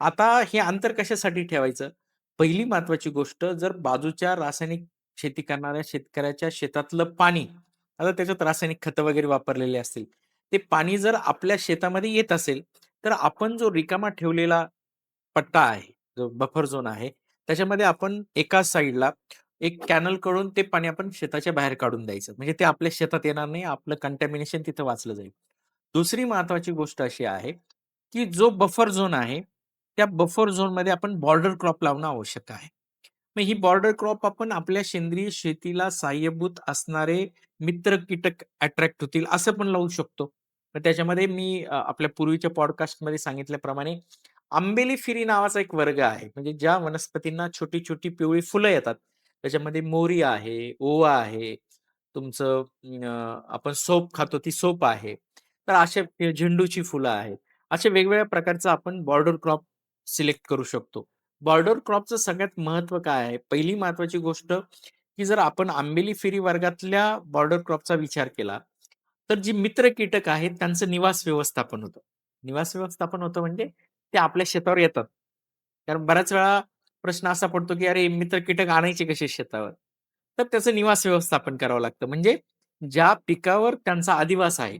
आता हे अंतर कशासाठी ठेवायचं? पहिली महत्वाची गोष्ट जर बाजूच्या रासायनिक शेती करणाऱ्या शेतकऱ्याच्या शेतातलं पाणी, आता त्याच्यात रासायनिक खतं वगैरे वापरलेले असतील. ते पाणी जर आपल्या शेतामध्ये येत असेल, तर आपण जो रिकामा ठेवलेला पट्टा आहे, जो बफर झोन आहे, त्याच्यामध्ये आपण एका साइडला एक कॅनलकडून ते पाणी आपण शेताच्या बाहेर काढून द्यायचं. म्हणजे ते आपल्या शेतात येणार नाही. आपलं कंटॅमिनेशन तिथं वाचलं जाईल. दुसरी महत्वाची गोष्ट अशी आहे, की जो बफर झोन आहे, त्या बफर झोनमध्ये आपण बॉर्डर क्रॉप लावणं आवश्यक आहे. मग ही बॉर्डर क्रॉप आपण आपल्या सेंद्रिय शेतीला सहाय्यभूत असणारे मित्र कीटक अट्रॅक्ट होतील असं पण लावू शकतो. त्याच्यामध्ये मी आपल्या पूर्वीच्या पॉडकास्टमध्ये सांगितल्याप्रमाणे आंबेली फिरी नावाचा एक वर्ग आहे. म्हणजे ज्या वनस्पतींना छोटी-छोटी पिवळी फुलं येतात. त्याच्यामध्ये मोरी आहे, ओवा आहे, तुमचं आपण सोप खातो ती सोप आहे. तर अशा झेंडूची फुलं आहेत. अशा वेगवेगळ्या प्रकारचं आपण बॉर्डर क्रॉप सिलेक्ट करू शकतो. बॉर्डर क्रॉपचं सगळ्यात महत्त्व काय आहे? पहिली महत्वाची गोष्ट, की जर आपण आंबेली फेरी वर्गातल्या बॉर्डर क्रॉपचा विचार केला, तर जी मित्र कीटक आहेत त्यांचं निवास व्यवस्थापन होतं. निवास व्यवस्थापन होतं म्हणजे ते आपल्या शेतावर येतात. कारण बऱ्याच वेळा प्रश्न असा पडतो, की अरे मित्र कीटक आणायचे कसे शेतावर? तर त्याचं निवास व्यवस्थापन करावं लागतं. म्हणजे ज्या पिकावर त्यांचा अधिवास आहे